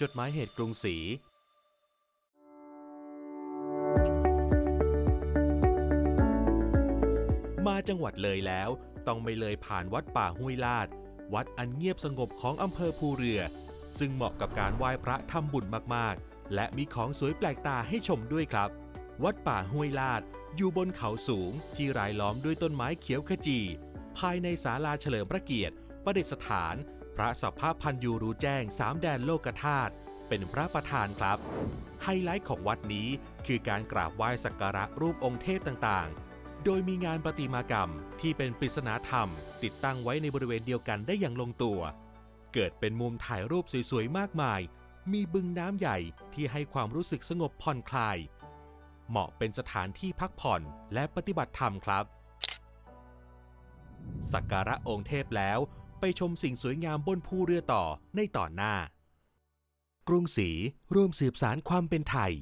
จดหมายเหตุกรุงศรีมาจังหวัดเลยแล้ว ต้องไม่เลยผ่านวัดป่าห้วยลาด วัดอันเงียบสงบของอำเภอภูเรือ ซึ่งเหมาะกับการไหว้พระทำบุญมากๆ และมีของสวยแปลกตาให้ชมด้วยครับ วัดป่าห้วยลาด อยู่บนเขาสูงที่รายล้อมด้วยต้นไม้เขียวขจี ภายในศาลาเฉลิมพระเกียรติ ประดิษฐาน พระสัพพะพันยูรู้แจ้งสามแดนโลกธาตุเป็นพระประธานครับ ไฮไลท์ของวัดนี้คือการกราบไหว้สักการะรูปองค์เทพต่างๆ โดยมีงานประติมากรรมที่เป็นปริศนาธรรม ติดตั้งไว้ในบริเวณเดียวกันได้อย่างลงตัว เกิดเป็นมุมถ่ายรูปสวยๆ มากมาย มีบึงน้ำใหญ่ที่ให้ความรู้สึกสงบผ่อนคลาย เหมาะเป็นสถานที่พักผ่อนและปฏิบัติธรรมครับ สักการะองค์เทพแล้ว ไปชมสิ่งสวยงามบนภูเรือต่อในตอนหน้า กรุงศรีร่วมสืบสารความเป็นไทย